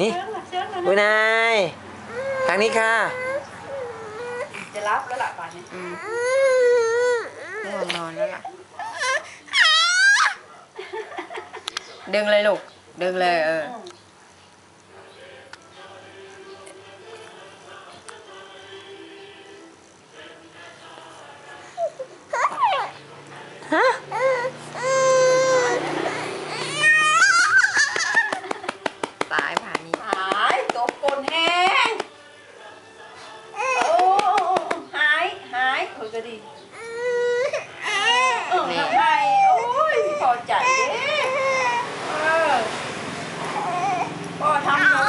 นี่เชิญละเชิญละคุณนายทางนี้ค่ะ จะรับแล้วล่ะป่านนี้อืมง่วงนอนแล้วล่ะ ดึงเลยลูก ดึงเลยเออายเออก็ดีเออทำไมโอ้ยพอใจเด้เออพ่อทำหนู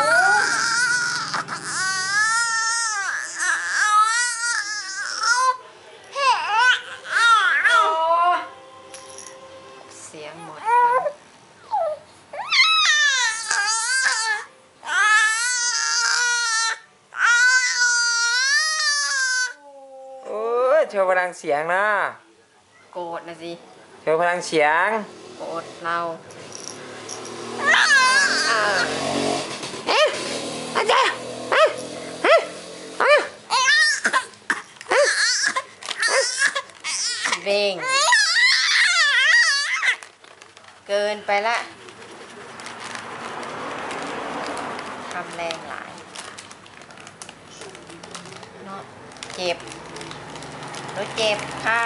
โอ้ เสียงหมด โอ้ย โชว์พลังเสียงนะโกรธนะสิโชว์พลังเสียง โกรธเราอ่าเบ่งเกินไปละทำแรงหลายเนาะเจ็บ รถเจ็บค่ะ